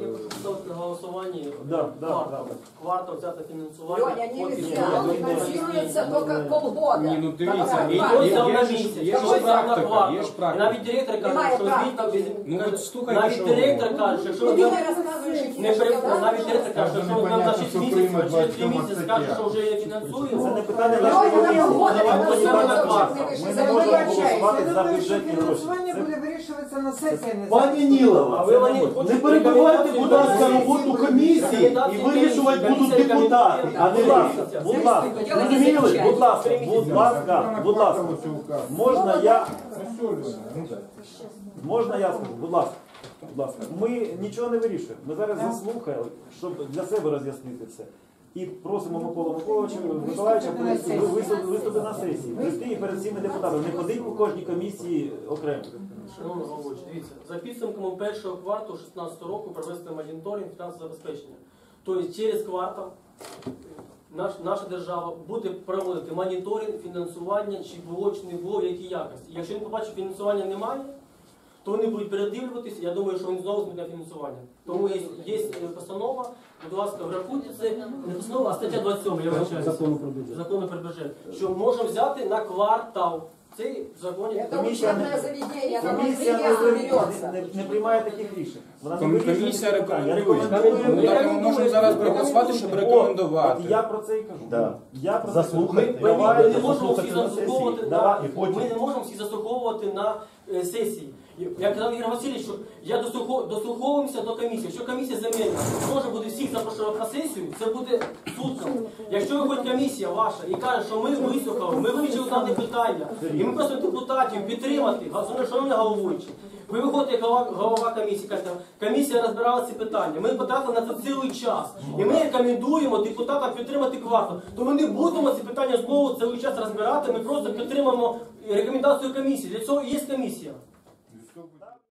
Я прошу ставити на голосування. Да, да, Квартал. да. Квартал взяти фінансування. Льоня, не потім- везде, оно финансируется только полгода. Ні, ну дивіться, Так, є, так. Ось є, там на є, ж- місяць, є ж що на практика, квартал. є ж І практика. навіть директор каже, Немає що практики. звідти Ну, каже, от слухайте, навіть що директор каже, що Ну, ви ты не рассказываешь, не что при... я навіть директор каже, що нам на 6 місяців, а через 3 місяці скаже, що вже є Це фінансуємо. не питання Льоня, нашої на комісії. полгода Це не финансируется питання учебный квартал. высший Ми не завод. можемо Вибачаюсь, голосувати за бюджетні гроші. фінансування буде вирішуватися на сесії. не Пані. Нілова, ви хочете не перебивайте, будь ласка, роботу комісії і вирішувати будуть депутати, а не Будь ласка, ви. будь ласка, зрозуміли? Будь ласка, будь ласка, будь ласка. Можна я, можна я скажу? Будь ласка. Будь ласка, ми нічого не вирішуємо. Ми зараз заслухали, щоб для себе роз'яснити все. І просимо Миколу Миколовича Миколаївича Виступити на сесії. прийти і перед всіми депутатами. Не ходить по кожній комісії окремо. Шановні головуючі, дивіться, за підсумками першого кварталу 2016 року провести моніторинг фінансового забезпечення. Тобто через квартал наш, наша держава буде проводити моніторинг фінансування, чи було, чи не було, в якій якості. Якщо він побачить, фінансування немає, то вони будуть передивлюватися, я думаю, що вони знову змінять фінансування. Тому є, є е, постанова, будь ласка, врахуйте це, не постанова, а стаття 27, я вважаю. Закону про бюджет. Закону про бюджет. Що можемо взяти на квартал. Це в законі. Это Комісія не- учебное Комісія не, не не, не, приймає таких рішень. Вона не Ком- вирішує комісія ці рекомендує. Ну, так ми можемо зараз проголосувати, щоб рекомендувати. От я про це і кажу. Да. Я про це Заслухайте. кажу. Ми, ми, ми Давайте не можемо всі заслухати на сесії. заслуховувати на Давай, і потім. ми не можемо всі заслуховувати на е, сесії. Я казав Ігор Васильович, що я дослухов- дослуховуємося до комісії. Якщо комісія земельна може буде всіх запрошувати на сесію, це буде судно. Якщо виходить комісія ваша і каже, що ми вислухали, ми вивчили дане питання, і ми просимо депутатів підтримати, шановні головуючі. Ви виходите як голова, голова комісії, кажете, комісія розбирала ці питання. Ми потратили на це цілий час. І ми рекомендуємо депутатам підтримати квартал. То ми не будемо ці питання знову цілий час розбирати. Ми просто підтримаємо рекомендацію комісії. Для цього і є комісія.